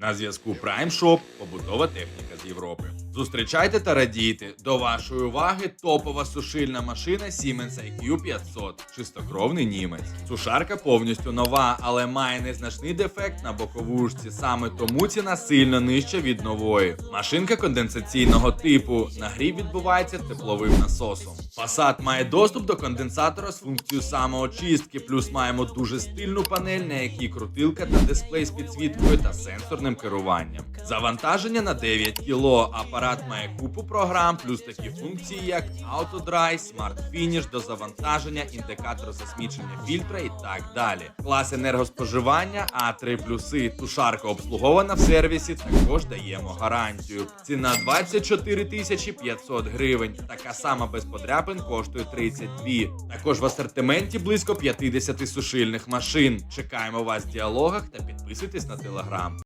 На зв'язку Prime Shop – побутова техніка з Європи. Зустрічайте та радійте. До вашої уваги топова сушильна машина Siemens IQ 500. Чистокровний німець. Сушарка повністю нова, але має незначний дефект на боковушці. Саме тому ціна сильно нижча від нової. Машинка конденсаційного типу. Нагрів відбувається тепловим насосом. Фасад має доступ до конденсатора з функцією самоочистки, плюс маємо дуже стильну панель, на якій крутилка та дисплей з підсвіткою та сенсорним керуванням. Завантаження на 9 кг. Апарат має купу програм, плюс такі функції, як Smart Finish, до завантаження, індикатор засмічення фільтра і так далі. Клас енергоспоживання А3 плюси. Тушарка обслугована в сервісі. Також даємо гарантію. Ціна 24 тисячі 500 гривень. Така сама без подряпин коштує 32. Також в асортименті близько 50 сушильних машин. Чекаємо вас в діалогах та підписуйтесь на телеграм.